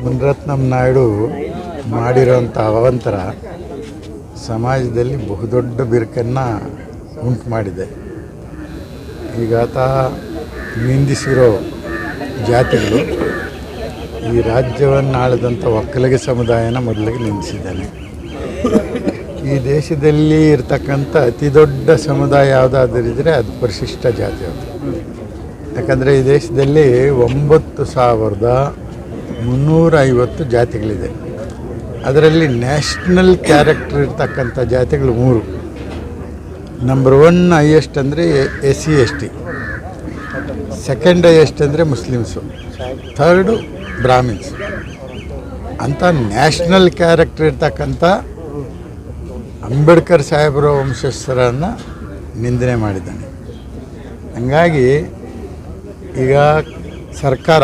ಮುನಿರತ್ನಂ ನಾಯ್ಡು ಮಾಡಿರೋಂಥ ಅವಂತರ ಸಮಾಜದಲ್ಲಿ ಬಹುದೊಡ್ಡ ಬಿರುಕನ್ನು ಉಂಟು ಮಾಡಿದೆ. ಈಗ ಆತ ನಿಂದಿಸಿರೋ ಜಾತಿಗಳು ಈ ರಾಜ್ಯವನ್ನು ಆಳಿದಂಥ ಒಕ್ಕಲಿಗೆ ಸಮುದಾಯನ ಮೊದಲಿಗೆ ನಿಂದಿಸಿದ್ದಾನೆ. ಈ ದೇಶದಲ್ಲಿ ಇರ್ತಕ್ಕಂಥ ಅತಿ ದೊಡ್ಡ ಸಮುದಾಯ ಯಾವುದಾದ್ರೂ ಇದ್ದರೆ ಅದು ಪರಿಶಿಷ್ಟ ಜಾತಿ ಅದು ಯಾಕಂದರೆ ಈ ದೇಶದಲ್ಲಿ ಒಂಬತ್ತು ಸಾವಿರದ ಮುನ್ನೂರ ಐವತ್ತು ಜಾತಿಗಳಿದೆ. ಅದರಲ್ಲಿ ನ್ಯಾಷನಲ್ ಕ್ಯಾರೆಕ್ಟರ್ ಇರ್ತಕ್ಕಂಥ ಜಾತಿಗಳು ಮೂರು. ನಂಬರ್ ಒನ್ ಹೈಯೆಸ್ಟ್ ಅಂದರೆ S C S T second highest ಅಂದರೆ ಮುಸ್ಲಿಮ್ಸು. Third Brahmins. ಅಂತ ನ್ಯಾಷನಲ್ ಕ್ಯಾರೆಕ್ಟರ್ ಇರ್ತಕ್ಕಂಥ ಅಂಬೇಡ್ಕರ್ ಸಾಹೇಬರ ವಂಶಸ್ಥರನ್ನು ನಿಂದನೆ ಮಾಡಿದ್ದಾನೆ. ಹಂಗಾಗಿ ಈಗ ಸರ್ಕಾರ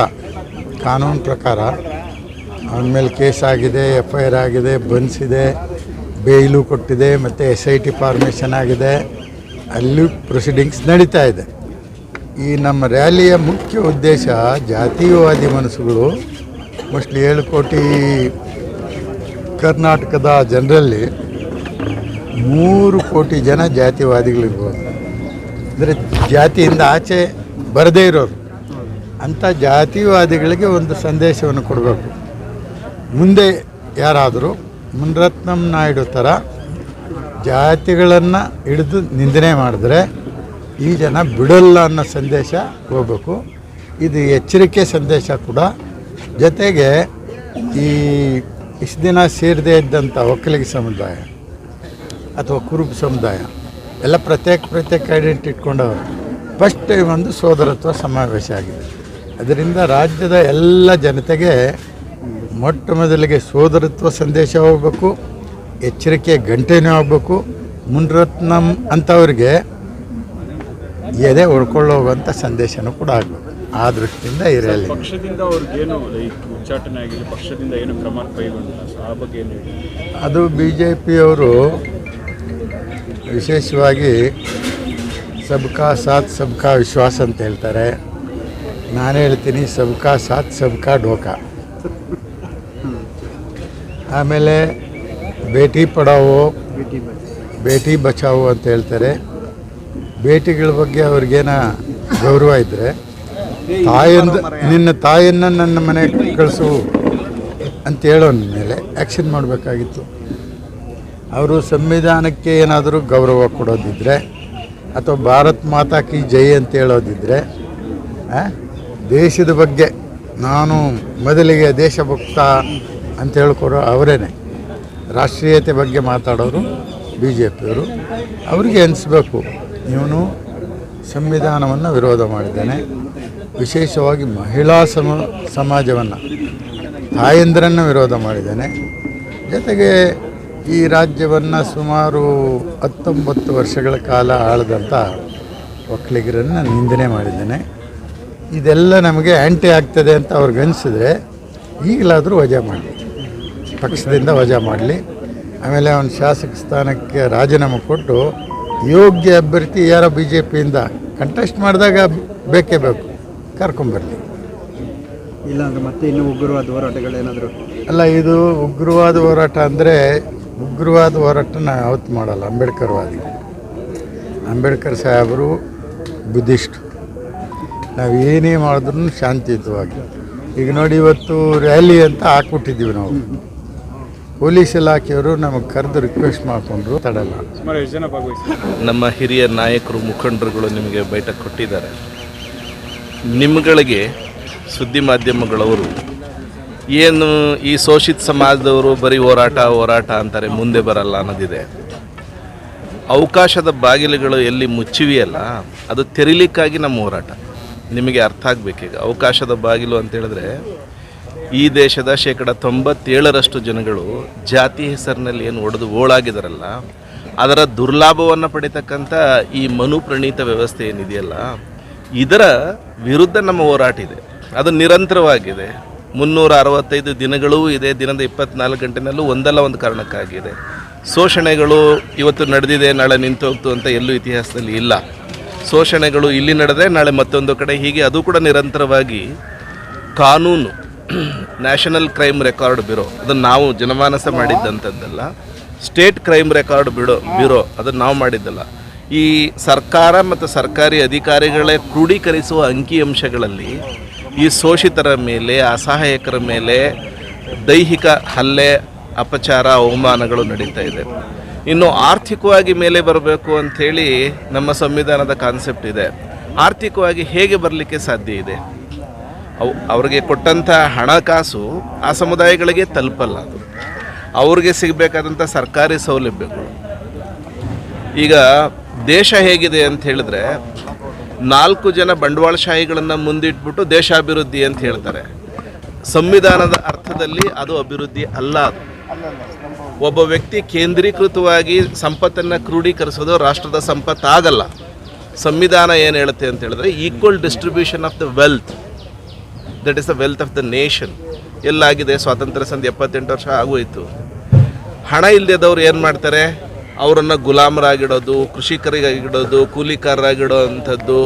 ಕಾನೂನು ಪ್ರಕಾರ ಅವನ ಮೇಲೆ ಕೇಸ್ ಆಗಿದೆ ಎಫ್ ಐ ಆರ್ ಆಗಿದೆ ಬಂಧಿಸಿದೆ ಬೇಯ್ಲು ಕೊಟ್ಟಿದೆ, ಮತ್ತು ಎಸ್ ಐ ಟಿ ಫಾರ್ಮೇಷನ್ ಆಗಿದೆ. ಅಲ್ಲಿ ಪ್ರೊಸೀಡಿಂಗ್ಸ್ ನಡೀತಾ ಇದೆ. ಈ ನಮ್ಮ ರ್ಯಾಲಿಯ ಮುಖ್ಯ ಉದ್ದೇಶ ಜಾತೀಯವಾದಿ ಮನಸ್ಸುಗಳು ಮೋಸ್ಟ್ಲಿ ಏಳು ಕೋಟಿ ಕರ್ನಾಟಕದ ಜನರಲ್ಲಿ ಮೂರು ಕೋಟಿ ಜನ ಜಾತಿವಾದಿಗಳಿರ್ಬೋದು. ಅಂದರೆ ಜಾತಿಯಿಂದ ಆಚೆ ಬರದೇ ಇರೋರು. ಅಂಥ ಜಾತಿವಾದಿಗಳಿಗೆ ಒಂದು ಸಂದೇಶವನ್ನು ಕೊಡಬೇಕು. ಮುಂದೆ ಯಾರಾದರೂ ಮುನ್ರತ್ನಂ ನಾಯ್ಡು ಥರ ಜಾತಿಗಳನ್ನು ಹಿಡಿದು ನಿಂದನೆ ಮಾಡಿದ್ರೆ ಈ ಜನ ಬಿಡಲ್ಲ ಅನ್ನೋ ಸಂದೇಶ ಹೋಗಬೇಕು. ಇದು ಎಚ್ಚರಿಕೆ ಸಂದೇಶ ಕೂಡ. ಜೊತೆಗೆ ಈ ಇಷ್ಟು ದಿನ ಸೇರದೇ ಇದ್ದಂಥ ಒಕ್ಕಲಿಗ ಸಮುದಾಯ ಅಥವಾ ಕುರುಬ ಸಮುದಾಯ ಎಲ್ಲ ಪ್ರತ್ಯೇಕ ಪ್ರತ್ಯೇಕ ಐಡೆಂಟಿ ಇಟ್ಕೊಂಡವರು. ಫಸ್ಟ್ ಒಂದು ಸೋದರತ್ವ ಸಮಾವೇಶ ಆಗಿದೆ. ಅದರಿಂದ ರಾಜ್ಯದ ಎಲ್ಲ ಜನತೆಗೆ ಮೊಟ್ಟ ಮೊದಲಿಗೆ ಸೋದರತ್ವ ಸಂದೇಶ ಹೋಗಬೇಕು ಎಚ್ಚರಿಕೆ ಗಂಟೆನೂ ಆಗಬೇಕು ಮುನ್ರತ್ನಂ ಅಂಥವ್ರಿಗೆ ಎದೆ ಹೊಡ್ಕೊಳ್ಳೋವಂಥ ಸಂದೇಶನೂ ಕೂಡ ಆಗಬೇಕು. ಆ ದೃಷ್ಟಿಯಿಂದ ಇರಲಿಲ್ಲ ಪಕ್ಷದಿಂದ ಅವ್ರಿಗೇನು ಉಚ್ಚಾಟನೆ ಆಗಿಲ್ಲ ಪಕ್ಷದಿಂದ ಏನು ಕ್ರಮ ಕೈಗೊಂಡಿಲ್ಲ ಆ ಬಗ್ಗೆ ಅದು ಬಿ ಜೆ ಪಿಯವರು ವಿಶೇಷವಾಗಿ ಸಬ್ಕಾ ಸಾಥ್ ಸಬ್ಕಾ ವಿಶ್ವಾಸ ಅಂತ ಹೇಳ್ತಾರೆ. ನಾನು ಹೇಳ್ತೀನಿ, ಸಬ್ಕಾ ಸಾತ್ ಸಬ್ಕಾ ಡೋಕಾ ಆಮೇಲೆ ಭೇಟಿ ಪಡಾವೋ ಭೇಟಿ ಬಚಾವೋ ಅಂತ ಹೇಳ್ತಾರೆ. ಭೇಟಿಗಳ ಬಗ್ಗೆ ಅವ್ರಿಗೇನ ಗೌರವ ಇದ್ದರೆ ತಾಯಿಂದ, ನಿನ್ನ ತಾಯಿಯನ್ನು ನನ್ನ ಮನೆಗೆ ಕಳಿಸು ಅಂತ ಹೇಳೋನ ಮೇಲೆ ಆ್ಯಕ್ಷನ್ ಮಾಡಬೇಕಾಗಿತ್ತು. ಅವರು ಸಂವಿಧಾನಕ್ಕೆ ಏನಾದರೂ ಗೌರವ ಕೊಡೋದಿದ್ದರೆ ಅಥವಾ ಭಾರತ್ ಮಾತಾ ಕಿ ಜೈ ಅಂತ ಹೇಳೋದಿದ್ದರೆ ದೇಶದ ಬಗ್ಗೆ ನಾನು ಮೊದಲಿಗೆ ದೇಶಭಕ್ತ ಅಂತ ಹೇಳ್ಕೊಡೋ ಅವರೇನೆ. ರಾಷ್ಟ್ರೀಯತೆ ಬಗ್ಗೆ ಮಾತಾಡೋರು ಬಿ ಜೆ ಪಿಯವರು ಅವರಿಗೆ ಅನಿಸ್ಬೇಕು ಇವನು ಸಂವಿಧಾನವನ್ನು ವಿರೋಧ ಮಾಡಿದ್ದಾನೆ. ವಿಶೇಷವಾಗಿ ಮಹಿಳಾ ಸಮ, ಸಮಾಜವನ್ನು ತಾಯಂದ್ರನ್ನು ವಿರೋಧ ಮಾಡಿದ್ದಾನೆ. ಜೊತೆಗೆ ಈ ರಾಜ್ಯವನ್ನು ಸುಮಾರು ಹತ್ತೊಂಬತ್ತು ವರ್ಷಗಳ ಕಾಲ ಆಳಿದಂಥ ಒಕ್ಕಲಿಗರನ್ನು ನಿಂದನೆ ಮಾಡಿದ್ದಾನೆ. ಇದೆಲ್ಲ ನಮಗೆ ಆ್ಯಂಟಿ ಆಗ್ತದೆ ಅಂತ ಅವ್ರಿಗೆ ಅನಿಸಿದ್ರೆ ಈಗಲಾದರೂ ವಜಾ ಮಾಡಲಿ. ಪಕ್ಷದಿಂದ ವಜಾ ಮಾಡಲಿ. ಆಮೇಲೆ ಅವನ ಶಾಸಕ ಸ್ಥಾನಕ್ಕೆ ರಾಜೀನಾಮೆ ಕೊಟ್ಟು ಯೋಗ್ಯ ಅಭ್ಯರ್ಥಿ ಯಾರೋ ಬಿ ಜೆ ಪಿಯಿಂದ ಕಂಟೆಸ್ಟ್ ಮಾಡಿದಾಗ ಬೇಕೇ ಬೇಕು. ಕರ್ಕೊಂಬರಲಿ ಇಲ್ಲ ಅಂದ್ರೆ ಮತ್ತೆ ಇನ್ನು ಉಗ್ರವಾದ ಹೋರಾಟಗಳೇನಾದರೂ? ಅಲ್ಲ ಇದು ಉಗ್ರವಾದ ಹೋರಾಟ ಅಂದರೆ ಉಗ್ರವಾದ ಹೋರಾಟ ನಾವು ಅವತ್ತು ಮಾಡಲ್ಲ ಅಂಬೇಡ್ಕರ್ವಾದಿ ಅಂಬೇಡ್ಕರ್ ಸಾಹೇಬರು ಬುದ್ಧಿಸ್ಟು ನಾವು ಏನೇ ಮಾಡಿದ್ರೂ ಶಾಂತಿಯುತವಾಗಿ ಈಗ ನೋಡಿ ಇವತ್ತು ರ್ಯಾಲಿ ಅಂತ ಹಾಕ್ಬಿಟ್ಟಿದ್ದೀವಿ ನಾವು. ಪೊಲೀಸ್ ಇಲಾಖೆಯವರು ನಮಗೆ ಕರೆದು ರಿಕ್ವೆಸ್ಟ್ ಮಾಡಿಕೊಂಡ್ರು ತಡಲ್ಲ. ನಮ್ಮ ಹಿರಿಯ ನಾಯಕರು ಮುಖಂಡರುಗಳು ನಿಮಗೆ ಬೈಠ ಕೊಟ್ಟಿದ್ದಾರೆ. ನಿಮ್ಗಳಿಗೆ ಸುದ್ದಿ ಮಾಧ್ಯಮಗಳವರು ಏನು ಈ ಶೋಷಿತ ಸಮಾಜದವರು ಬರೀ ಹೋರಾಟ ಹೋರಾಟ ಅಂತಾರೆ ಮುಂದೆ ಬರಲ್ಲ ಅನ್ನೋದಿದೆ. ಅವಕಾಶದ ಬಾಗಿಲುಗಳು ಎಲ್ಲಿ ಮುಚ್ಚಿವೆಯಲ್ಲ ಅದು ತೆರಿಲಿಕ್ಕಾಗಿ ನಮ್ಮ ಹೋರಾಟ. ನಿಮಗೆ ಅರ್ಥ ಆಗಬೇಕೀಗ ಅವಕಾಶದ ಬಾಗಿಲು ಅಂತ ಹೇಳಿದ್ರೆ ಈ ದೇಶದ ಶೇಕಡ ತೊಂಬತ್ತೇಳರಷ್ಟು ಜನಗಳು ಜಾತಿ ಹೆಸರಿನಲ್ಲಿ ಏನು ಒಡೆದು ಓಳಾಗಿದಾರಲ್ಲ, ಅದರ ದುರ್ಲಾಭವನ್ನು ಪಡಿತಕ್ಕಂಥ ಈ ಮನು ಪ್ರಣೀತ ವ್ಯವಸ್ಥೆ ಏನಿದೆಯಲ್ಲ, ಇದರ ವಿರುದ್ಧ ನಮ್ಮ ಹೋರಾಟ ಇದೆ. ಅದು ನಿರಂತರವಾಗಿದೆ. ಮುನ್ನೂರ ಅರವತ್ತೈದು ದಿನಗಳೂ ಇದೆ, ದಿನದ ಇಪ್ಪತ್ನಾಲ್ಕು ಗಂಟೆನಲ್ಲೂ ಒಂದಲ್ಲ ಒಂದು ಕಾರಣಕ್ಕಾಗಿದೆ. ಶೋಷಣೆಗಳು ಇವತ್ತು ನಡೆದಿದೆ, ನಾಳೆ ನಿಂತೋಗ್ತು ಅಂತ ಎಲ್ಲೂ ಇತಿಹಾಸದಲ್ಲಿ ಇಲ್ಲ. ಶೋಷಣೆಗಳು ಇಲ್ಲಿ ನಡೆದರೆ ನಾಳೆ ಮತ್ತೊಂದು ಕಡೆ ಹೀಗೆ ಅದು ಕೂಡ ನಿರಂತರವಾಗಿ ಕಾನೂನು ನ್ಯಾಷನಲ್ ಕ್ರೈಮ್ ರೆಕಾರ್ಡ್ ಬ್ಯೂರೋ ಅದನ್ನು ನಾವು ಜನಮಾನಸ ಮಾಡಿದ್ದಂಥದ್ದಲ್ಲ state crime record bureau bureau ಅದನ್ನು ನಾವು ಮಾಡಿದ್ದಲ್ಲ. ಈ ಸರ್ಕಾರ ಮತ್ತು ಸರ್ಕಾರಿ ಅಧಿಕಾರಿಗಳೇ ಕ್ರೋಢೀಕರಿಸುವ ಅಂಕಿಅಂಶಗಳಲ್ಲಿ ಈ ಶೋಷಿತರ ಮೇಲೆ, ಅಸಹಾಯಕರ ಮೇಲೆ ದೈಹಿಕ ಹಲ್ಲೆ, ಅಪಚಾರ, ಅವಮಾನಗಳು ನಡೀತಾ ಇದೆ. ಇನ್ನು ಆರ್ಥಿಕವಾಗಿ ಮೇಲೆ ಬರಬೇಕು ಅಂಥೇಳಿ ನಮ್ಮ ಸಂವಿಧಾನದ ಕಾನ್ಸೆಪ್ಟ್ ಇದೆ. ಆರ್ಥಿಕವಾಗಿ ಹೇಗೆ ಬರಲಿಕ್ಕೆ ಸಾಧ್ಯ ಇದೆ? ಅವು, ಅವ್ರಿಗೆ ಕೊಟ್ಟಂಥ ಹಣಕಾಸು ಆ ಸಮುದಾಯಗಳಿಗೆ ತಲುಪಲ್ಲ ಅದು. ಅವ್ರಿಗೆ ಸಿಗಬೇಕಾದಂಥ ಸರ್ಕಾರಿ ಸೌಲಭ್ಯಗಳು. ಈಗ ದೇಶ ಹೇಗಿದೆ ಅಂತ ಹೇಳಿದ್ರೆ ನಾಲ್ಕು ಜನ ಬಂಡವಾಳಶಾಹಿಗಳನ್ನು ಮುಂದಿಟ್ಬಿಟ್ಟು ದೇಶಾಭಿವೃದ್ಧಿ ಅಂತ ಹೇಳ್ತಾರೆ. ಸಂವಿಧಾನದ ಅರ್ಥದಲ್ಲಿ ಅದು ಅಭಿವೃದ್ಧಿ ಅಲ್ಲ ಅದು. ಒಬ್ಬ ವ್ಯಕ್ತಿ ಕೇಂದ್ರೀಕೃತವಾಗಿ ಸಂಪತ್ತನ್ನು ಕ್ರೋಢೀಕರಿಸೋದು ರಾಷ್ಟ್ರದ ಸಂಪತ್ತಾಗಲ್ಲ. ಸಂವಿಧಾನ ಏನು ಹೇಳುತ್ತೆ ಅಂತ ಹೇಳಿದ್ರೆ equal distribution of the wealth that is the wealth of the nation ಎಲ್ಲಾಗಿದೆ, ಸ್ವಾತಂತ್ರ್ಯ ಸಂಧಿ ಎಪ್ಪತ್ತೆಂಟು ವರ್ಷ ಆಗೋಯಿತು. ಹಣ ಇಲ್ಲದವ್ರು ಏನು ಮಾಡ್ತಾರೆ? ಅವರನ್ನು ಗುಲಾಮರಾಗಿಡೋದು, ಕೃಷಿಕರಿಗಾಗಿಡೋದು ಕೂಲಿಕಾರರಾಗಿಡೋ ಅಂಥದ್ದು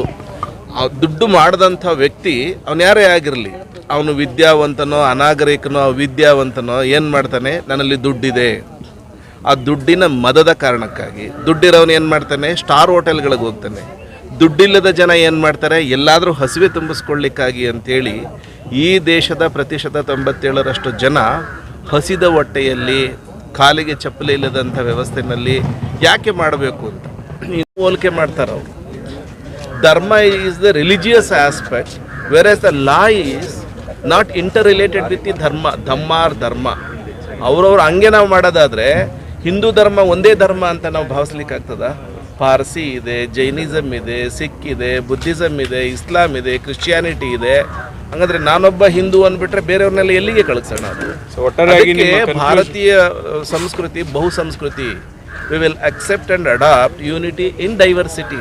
ಆ ದುಡ್ಡು ಮಾಡಿದಂಥ ವ್ಯಕ್ತಿ, ಅವನು ಯಾರೇ ಆಗಿರಲಿ, ಅವನು ವಿದ್ಯಾವಂತನೋ, ಅನಾಗರಿಕನೋ ವಿದ್ಯಾವಂತನೋ ಏನು ಮಾಡ್ತಾನೆ? ನನ್ನಲ್ಲಿ ದುಡ್ಡಿದೆ. ಆ ದುಡ್ಡಿನ ಮದದ ಕಾರಣಕ್ಕಾಗಿ ದುಡ್ಡಿರೋನು ಏನು ಮಾಡ್ತಾನೆ? ಸ್ಟಾರ್ ಹೋಟೆಲ್ಗಳಿಗೆ ಹೋಗ್ತಾನೆ. ದುಡ್ಡಿಲ್ಲದ ಜನ ಏನು ಮಾಡ್ತಾರೆ? ಎಲ್ಲಾದರೂ ಹಸಿವೆ ತುಂಬಿಸ್ಕೊಳ್ಳಿಕ್ಕಾಗಿ ಅಂಥೇಳಿ ಈ ದೇಶದ ಪ್ರತಿಶತ ತೊಂಬತ್ತೇಳರಷ್ಟು ಜನ ಹಸಿದ ಹೊಟ್ಟೆಯಲ್ಲಿ, ಕಾಲಿಗೆ ಚಪ್ಪಲಿ ಇಲ್ಲದಂಥ ವ್ಯವಸ್ಥೆಯಲ್ಲಿ ಯಾಕೆ ಮಾಡಬೇಕು ಅಂತ? ಹೋಲಿಕೆ ಮಾಡ್ತಾರೆ ಅವರು dharma is the religious aspect whereas the law is not interrelated with the dharma ಧಮ್ಮಾರ್ ಧರ್ಮ ಅವ್ರವ್ರು ಹಂಗೆ ನಾವು ಮಾಡೋದಾದ್ರೆ ಹಿಂದೂ ಧರ್ಮ ಒಂದೇ ಧರ್ಮ ಅಂತ ನಾವು ಭಾವಿಸ್ಲಿಕ್ಕಾಗ್ತದ ಪಾರ್ಸಿ ಇದೆ ಜೈನಿಸಮ್ ಇದೆ ಸಿಖ್ ಇದೆ ಬುದ್ಧಿಸಮ್ ಇದೆ ಇಸ್ಲಾಂ ಇದೆ ಕ್ರಿಶ್ಚಿಯಾನಿಟಿ ಇದೆ. ಹಂಗಂದ್ರೆ ನಾನೊಬ್ಬ ಹಿಂದೂ ಅಂದ್ಬಿಟ್ರೆ ಬೇರೆಯವ್ರನ್ನೆಲ್ಲ ಎಲ್ಲಿಗೆ ಕಳಿಸೋಣ ಅದು? ಒಟ್ಟಾರೆಯಾಗಿ ಭಾರತೀಯ ಸಂಸ್ಕೃತಿ ಬಹು ಸಂಸ್ಕೃತಿ we will accept and adapt unity in diversity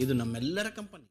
ಇದು ನಮ್ಮೆಲ್ಲರ ಕಂಪನಿ